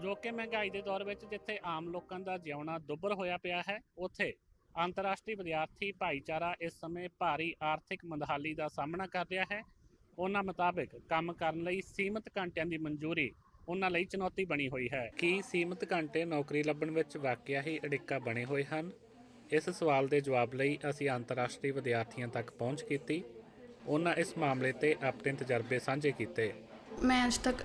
ਅਜੋਕੇ ਮਹਿੰਗਾਈ ਦੇ ਦੌਰ ਵਿੱਚ ਜਿੱਥੇ ਆਮ ਲੋਕਾਂ ਦਾ ਜਿਉਣਾ ਦੁੱਭਰ ਹੋਇਆ ਪਿਆ ਹੈ, ਉੱਥੇ ਅੰਤਰਰਾਸ਼ਟਰੀ ਵਿਦਿਆਰਥੀ ਭਾਈਚਾਰਾ ਇਸ ਸਮੇਂ ਭਾਰੀ ਆਰਥਿਕ ਮੰਦਹਾਲੀ ਦਾ ਸਾਹਮਣਾ ਕਰ ਰਿਹਾ ਹੈ। ਉਹਨਾਂ ਮੁਤਾਬਕ ਕੰਮ ਕਰਨ ਲਈ ਸੀਮਿਤ ਘੰਟਿਆਂ ਦੀ ਮਨਜ਼ੂਰੀ ਉਹਨਾਂ ਲਈ ਚੁਣੌਤੀ ਬਣੀ ਹੋਈ ਹੈ। ਕੀ ਸੀਮਿਤ ਘੰਟੇ ਨੌਕਰੀ ਲੱਭਣ ਵਿੱਚ ਵਾਕਿਆ ਹੀ ਅੜਿੱਕਾ ਬਣੇ ਹੋਏ ਹਨ? ਇਸ ਸਵਾਲ ਦੇ ਜਵਾਬ ਲਈ ਅਸੀਂ ਅੰਤਰਰਾਸ਼ਟਰੀ ਵਿਦਿਆਰਥੀਆਂ ਤੱਕ ਪਹੁੰਚ ਕੀਤੀ। ਉਹਨਾਂ ਇਸ ਮਾਮਲੇ ਤੇ ਆਪਣੇ ਤਜਰਬੇ ਸਾਂਝੇ ਕੀਤੇ। मैं अज तक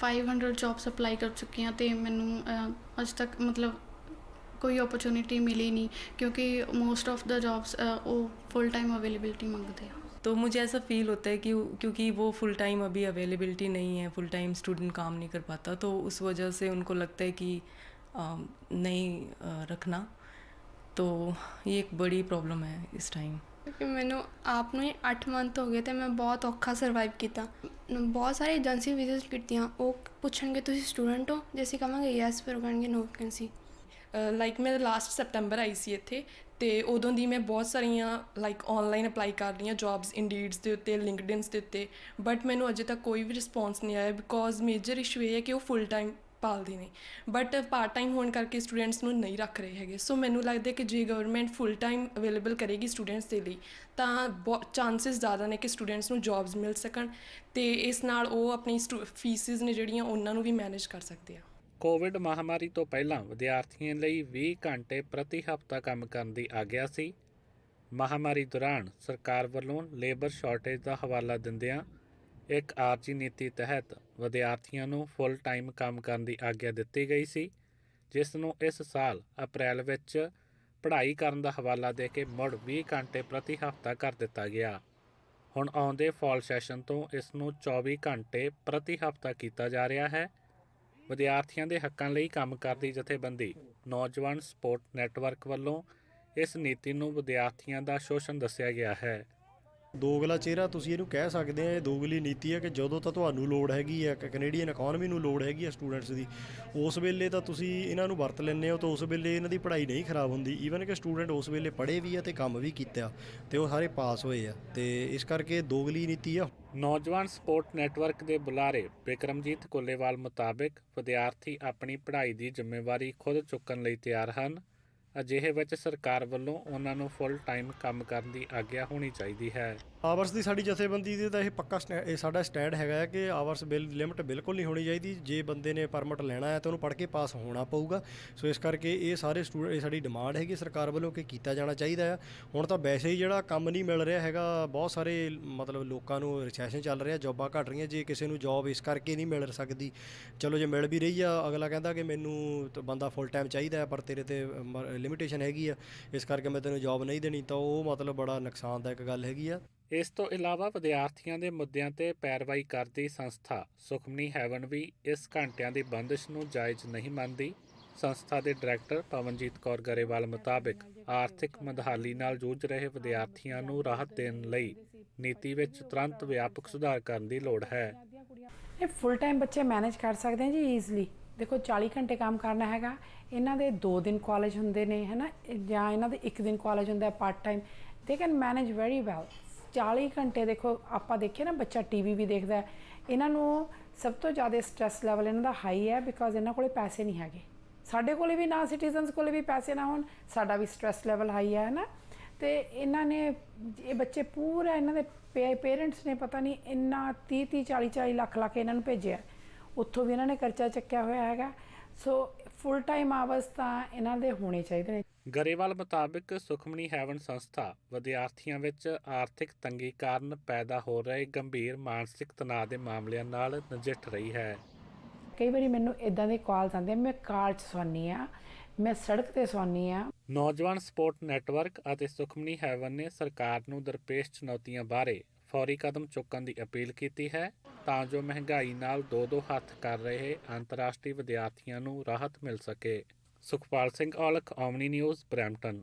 फाइव हंड्रड जॉब्स अप्लाई कर चुकी हाँ तो मैं अज तक मतलब कोई अपॉर्चुनिटी मिली नहीं क्योंकि मोस्ट ऑफ़ द जॉब्स वो फुल टाइम अवेलेबिलिटी मांगते हैं। तो मुझे ऐसा फील होता है कि क्योंकि वो फुल टाइम अभी अवेलेबिलिटी नहीं है फुल टाइम स्टूडेंट काम नहीं कर पाता तो उस वजह से उनको लगता है कि आ, नहीं आ, रखना। तो ये एक बड़ी प्रॉब्लम है इस टाइम ਕਿਉਂਕਿ ਮੈਨੂੰ ਆਪ ਨੂੰ ਹੀ 8 ਮੰਥ ਹੋ ਗਏ ਤੇ ਮੈਂ ਬਹੁਤ ਔਖਾ ਸਰਵਾਈਵ ਕੀਤਾ। ਬਹੁਤ ਸਾਰੇ ਏਜੰਸੀ ਵਿਜ਼ਿਟ ਕੀਤੀਆਂ। ਉਹ ਪੁੱਛਣਗੇ, ਤੁਸੀਂ ਸਟੂਡੈਂਟ ਹੋ? ਜੇ ਅਸੀਂ ਕਹਾਂਗੇ ਯੈਸ ਫਿਰ ਉਹ ਕਹਿਣਗੇ ਨੋ ਵੈਕੈਂਸੀ ਲਾਈਕ ਮੈਂ ਲਾਸਟ ਸੈਪਟੈਂਬਰ ਆਈ ਸੀ ਇੱਥੇ ਤੇ ਉਦੋਂ ਦੀ ਮੈਂ ਬਹੁਤ ਸਾਰੀਆਂ ਲਾਈਕ ਆਨਲਾਈਨ ਅਪਲਾਈ ਕਰ ਰਹੀਆਂ ਜੌਬਸ ਇੰਡੀਡਸ ਦੇ ਉੱਤੇ ਲਿੰਕਡਇਨਸ ਦੇ ਉੱਤੇ ਬਟ ਮੈਨੂੰ ਅਜੇ ਤੱਕ ਕੋਈ ਵੀ ਰਿਸਪੌਂਸ ਨਹੀਂ ਆਇਆ ਬਿਕੋਜ਼ ਮੇਜਰ ਇਸ਼ੂ ਇਹ ਹੈ ਕਿ ਉਹ ਫੁੱਲ ਟਾਈਮ ਪਾਲਦੇ ਨੇ ਬਟ ਪਾਰਟ ਟਾਈਮ ਹੋਣ ਕਰਕੇ ਸਟੂਡੈਂਟਸ ਨੂੰ ਨਹੀਂ ਰੱਖ ਰਹੇ ਹੈਗੇ। ਸੋ ਮੈਨੂੰ ਲੱਗਦਾ ਕਿ ਜੇ ਗਵਰਨਮੈਂਟ ਫੁੱਲ ਟਾਈਮ ਅਵੇਲੇਬਲ ਕਰੇਗੀ ਸਟੂਡੈਂਟਸ ਦੇ ਲਈ, ਤਾਂ ਬਹੁਤ ਚਾਂਸਸ ਜ਼ਿਆਦਾ ਨੇ ਕਿ ਸਟੂਡੈਂਟਸ ਨੂੰ ਜੌਬਸ ਮਿਲ ਸਕਣ ਤੇ ਇਸ ਨਾਲ ਉਹ ਆਪਣੀ ਫੀਸਿਸ ਨੇ ਜਿਹੜੀਆਂ ਉਹਨਾਂ ਨੂੰ ਵੀ ਮੈਨੇਜ ਕਰ ਸਕਦੇ ਆ। ਕੋਵਿਡ ਮਹਾਮਾਰੀ ਤੋਂ ਪਹਿਲਾਂ ਵਿਦਿਆਰਥੀਆਂ ਲਈ 20 ਘੰਟੇ ਪ੍ਰਤੀ ਹਫ਼ਤਾ ਕੰਮ ਕਰਨ ਦੀ ਆਗਿਆ ਸੀ। ਮਹਾਮਾਰੀ ਦੌਰਾਨ ਸਰਕਾਰ ਵੱਲੋਂ ਲੇਬਰ ਸ਼ਾਰਟੇਜ ਦਾ ਹਵਾਲਾ ਦਿੰਦਿਆਂ ਇੱਕ ਆਰਜੀ ਨੀਤੀ ਤਹਿਤ ਵਿਦਿਆਰਥੀਆਂ ਨੂੰ ਫੁੱਲ ਟਾਈਮ ਕੰਮ ਕਰਨ ਦੀ ਆਗਿਆ ਦਿੱਤੀ ਗਈ ਸੀ, ਜਿਸ ਨੂੰ ਇਸ ਸਾਲ ਅਪ੍ਰੈਲ ਵਿੱਚ ਪੜ੍ਹਾਈ ਕਰਨ ਦਾ ਹਵਾਲਾ ਦੇ ਕੇ ਮੁੜ 20 ਘੰਟੇ ਪ੍ਰਤੀ ਹਫ਼ਤਾ ਕਰ ਦਿੱਤਾ ਗਿਆ। ਹੁਣ ਆਉਂਦੇ ਫਾਲ ਸੈਸ਼ਨ ਤੋਂ ਇਸ ਨੂੰ 24 ਘੰਟੇ ਪ੍ਰਤੀ ਹਫ਼ਤਾ ਕੀਤਾ ਜਾ ਰਿਹਾ ਹੈ। ਵਿਦਿਆਰਥੀਆਂ ਦੇ ਹੱਕਾਂ ਲਈ ਕੰਮ ਕਰਦੀ ਜਥੇਬੰਦੀ ਨੌਜਵਾਨ ਸਪੋਰਟ ਨੈਟਵਰਕ ਵੱਲੋਂ ਇਸ ਨੀਤੀ ਨੂੰ ਵਿਦਿਆਰਥੀਆਂ ਦਾ ਸ਼ੋਸ਼ਣ ਦੱਸਿਆ ਗਿਆ ਹੈ। ਦੋਗਲਾ ਚਿਹਰਾ ਤੁਸੀਂ ਇਹਨੂੰ ਕਹਿ ਸਕਦੇ ਆ, ਇਹ ਦੋਗਲੀ ਨੀਤੀ ਹੈ ਕਿ ਜਦੋਂ ਤਾਂ ਤੁਹਾਨੂੰ ਲੋੜ ਹੈਗੀ ਹੈ ਕੈਨੇਡੀਅਨ ਇਕਨੋਮੀ ਨੂੰ ਲੋੜ ਹੈਗੀ ਹੈ ਸਟੂਡੈਂਟਸ ਦੀ, ਉਸ ਵੇਲੇ ਤਾਂ ਤੁਸੀਂ ਇਹਨਾਂ ਨੂੰ ਵਰਤ ਲੈਂਦੇ ਹੋ ਤਾਂ ਉਸ ਵੇਲੇ ਇਹਨਾਂ ਦੀ ਪੜ੍ਹਾਈ ਨਹੀਂ ਖਰਾਬ ਹੁੰਦੀ। ਈਵਨ ਕਿ ਸਟੂਡੈਂਟ ਉਸ ਵੇਲੇ ਪੜ੍ਹੇ ਵੀ ਆ ਤੇ ਕੰਮ ਵੀ ਕੀਤਾ ਤੇ ਉਹ ਸਾਰੇ ਪਾਸ ਹੋਏ ਆ ਤੇ ਇਸ ਕਰਕੇ ਦੋਗਲੀ ਨੀਤੀ ਆ। ਨੌਜਵਾਨ ਸਪੋਰਟ ਨੈਟਵਰਕ ਦੇ ਬੁਲਾਰੇ ਬਿਕਰਮਜੀਤ ਕੋਲੇਵਾਲ ਮੁਤਾਬਕ ਵਿਦਿਆਰਥੀ ਆਪਣੀ ਪੜ੍ਹਾਈ ਦੀ ਜ਼ਿੰਮੇਵਾਰੀ ਖੁਦ ਚੁੱਕਣ ਲਈ ਤਿਆਰ ਹਨ। ਅਜਿਹੇ ਵਿੱਚ ਸਰਕਾਰ ਵੱਲੋਂ ਉਹਨਾਂ ਨੂੰ ਫੁੱਲ ਟਾਈਮ ਕੰਮ ਕਰਨ ਦੀ ਆਗਿਆ ਹੋਣੀ ਚਾਹੀਦੀ ਹੈ। ਆਵਰਸ ਦੀ ਸਾਡੀ ਜਥੇਬੰਦੀ ਦੀ ਤਾਂ ਇਹ ਪੱਕਾ ਸਟੈ- ਇਹ ਸਾਡਾ ਸਟੈਂਡ ਹੈਗਾ ਹੈ ਕਿ ਆਵਰਸ ਬਿੱਲ, ਲਿਮਟ ਬਿਲਕੁਲ ਨਹੀਂ ਹੋਣੀ ਚਾਹੀਦੀ। ਜੇ ਬੰਦੇ ਨੇ ਪਰਮਿਟ ਲੈਣਾ ਹੈ ਤਾਂ ਉਹਨੂੰ ਪੜ੍ਹ ਕੇ ਪਾਸ ਹੋਣਾ ਪਊਗਾ। ਸੋ ਇਸ ਕਰਕੇ ਇਹ ਸਾਰੇ ਸਟੂਡੈਂਟ ਇਹ ਸਾਡੀ ਡਿਮਾਂਡ ਹੈਗੀ ਸਰਕਾਰ ਵੱਲੋਂ ਕਿ ਕੀਤਾ ਜਾਣਾ ਚਾਹੀਦਾ ਹੈ। ਹੁਣ ਤਾਂ ਵੈਸੇ ਹੀ ਜਿਹੜਾ ਕੰਮ ਨਹੀਂ ਮਿਲ ਰਿਹਾ ਹੈਗਾ, ਬਹੁਤ ਸਾਰੇ ਮਤਲਬ ਲੋਕਾਂ ਨੂੰ ਰਿਸੈਸ਼ਨ ਚੱਲ ਰਿਹਾ, ਜੌਬਾਂ ਘਟ ਰਹੀਆਂ। ਜੇ ਕਿਸੇ ਨੂੰ ਜੌਬ ਇਸ ਕਰਕੇ ਨਹੀਂ ਮਿਲ ਸਕਦੀ, ਚਲੋ ਜੇ ਮਿਲ ਵੀ ਰਹੀ ਆ, ਅਗਲਾ ਕਹਿੰਦਾ ਕਿ ਮੈਨੂੰ ਤਾਂ ਬੰਦਾ ਫੁੱਲ ਟਾਈਮ ਚਾਹੀਦਾ ਹੈ, ਪਰ ਤੇਰੇ ਤੇ ਲਿਮਿਟੇਸ਼ਨ ਹੈਗੀ ਆ। ਇਸ ਕਰਕੇ ਮੈਂ ਤੈਨੂੰ ਜੌਬ ਨਹੀਂ ਦੇਣੀ ਤਾਂ ਉਹ ਮਤਲਬ ਬੜਾ ਨੁਕਸਾਨਦਾਇਕ ਗੱਲ ਹੈਗੀ ਆ। ਇਸ ਤੋਂ ਇਲਾਵਾ ਵਿਦਿਆਰਥੀਆਂ ਦੇ ਮੁੱਦਿਆਂ ਤੇ ਪੈਰਵਾਈ ਕਰਦੀ ਸੰਸਥਾ ਸੁਖਮਨੀ ਹੈਵਨ ਵੀ ਇਸ ਘੰਟਿਆਂ ਦੀ ਬੰਦਿਸ਼ ਨੂੰ ਜਾਇਜ਼ ਨਹੀਂ ਮੰਨਦੀ। ਸੰਸਥਾ ਦੇ ਡਾਇਰੈਕਟਰ ਪਵਨਜੀਤ ਕੌਰ ਗਰੇਵਾਲ ਮੁਤਾਬਕ ਆਰਥਿਕ ਮੰਦਹਾਲੀ ਨਾਲ ਜੂਝ ਰਹੇ ਵਿਦਿਆਰਥੀਆਂ ਨੂੰ ਰਾਹਤ ਦੇਣ ਲਈ ਨੀਤੀ ਵਿੱਚ ਤੁਰੰਤ ਵਿਆਪਕ ਸੁਧਾਰ ਕਰਨ ਦੀ ਲੋੜ ਹੈ। ਇਹ ਫੁੱਲ ਟਾਈਮ ਬੱਚੇ ਮੈਨੇਜ ਕਰ ਸਕਦੇ ਆ ਜੀ ਈਜ਼ਲੀ ਦੇਖੋ 40 ਘੰਟੇ ਕੰਮ ਕਰਨਾ ਹੈਗਾ। ਇਹਨਾਂ ਦੇ 2 ਦਿਨ ਕਾਲਜ ਹੁੰਦੇ ਨੇ, ਹੈਨਾ? ਜਾਂ ਇਹਨਾਂ ਦੇ 1 ਦਿਨ ਕਾਲਜ ਹੁੰਦਾ ਹੈ ਪਾਰਟ ਟਾਈਮ ਦੇ ਕੈਨ ਮੈਨੇਜ ਵੈਰੀ ਵੈਲ 40 ਘੰਟੇ ਦੇਖੋ, ਆਪਾਂ ਦੇਖੀਏ ਨਾ, ਬੱਚਾ ਟੀਵੀ ਵੀ ਦੇਖਦਾ ਹੈ। ਇਹਨਾਂ ਨੂੰ ਸਭ ਤੋਂ ਜ਼ਿਆਦਾ ਸਟ੍ਰੈਸ ਲੈਵਲ ਇਹਨਾਂ ਦਾ ਹਾਈ ਹੈ ਬਿਕਾਜ਼ ਇਹਨਾਂ ਕੋਲੇ ਪੈਸੇ ਨਹੀਂ ਹੈਗੇ। ਸਾਡੇ ਕੋਲੇ ਵੀ ਨਾ ਸਿਟੀਜ਼ਨਸ ਕੋਲੇ ਵੀ ਪੈਸੇ ਨਾ ਹੋਣ, ਸਾਡਾ ਵੀ ਸਟ੍ਰੈਸ ਲੈਵਲ ਹਾਈ ਹੈ ਨਾ ਤੇ ਇਹਨਾਂ ਨੇ, ਇਹ ਬੱਚੇ ਪੂਰਾ ਇਹਨਾਂ ਦੇ ਪੇਰੈਂਟਸ ਨੇ ਪਤਾ ਨਹੀਂ ਇੰਨਾ 30 30 40 40 ਲੱਖ ਲਾ ਕੇ ਇਹਨਾਂ ਨੂੰ ਭੇਜਿਆ। ਉੱਥੋਂ ਵੀ ਇਹਨਾਂ ਨੇ ਕਰਜ਼ਾ ਚੱਕਿਆ ਹੋਇਆ ਹੈਗਾ। ਸੋ ਫੁੱਲ ਟਾਈਮ ਆਵਰਸ ਤਾਂ ਇਹਨਾਂ ਦੇ ਹੋਣੇ ਚਾਹੀਦੇ ਨੇ। ਗਰੇਵਾਲ ਮੁਤਾਬਕ ਸੁਖਮਨੀ ਹੈਵਨ ਸੰਸਥਾ ਵਿਦਿਆਰਥੀਆਂ ਵਿੱਚ ਆਰਥਿਕ ਤੰਗੀ ਕਾਰਨ ਪੈਦਾ ਹੋ ਰਹੇ ਗੰਭੀਰ ਮਾਨਸਿਕ ਤਣਾਅ ਦੇ ਮਾਮਲਿਆਂ ਨਾਲ ਨਜਿੱਠ ਰਹੀ ਹੈ। ਕਈ ਵਾਰੀ ਮੈਨੂੰ ਇਦਾਂ ਦੇ ਕਾਲਸ ਆਉਂਦੇ ਮੈਂ ਕਾਰ 'ਚ ਸੌਂਦੀ ਆ ਮੈਂ ਸੜਕ ਤੇ ਸੌਂਦੀ ਆ। ਨੌਜਵਾਨ ਸਪੋਰਟ ਨੈਟਵਰਕ ਅਤੇ ਸੁਖਮਨੀ ਹੈਵਨ ਨੇ ਸਰਕਾਰ ਨੂੰ ਦਰਪੇਸ਼ ਚੁਣੌਤੀਆਂ ਬਾਰੇ ਫੌਰੀ ਕਦਮ ਚੁੱਕਣ ਦੀ ਅਪੀਲ ਕੀਤੀ ਹੈ। ਤਾਂ ਜੋ ਮਹਿੰਗਾਈ ਨਾਲ ਦੋ ਦੋ ਹੱਥ ਕਰ ਰਹੇ ਅੰਤਰਰਾਸ਼ਟਰੀ ਵਿਦਿਆਰਥੀਆਂ ਨੂੰ ਰਾਹਤ ਮਿਲ ਸਕੇ। Sukhpal Singh Aulakh Omni News, Brampton.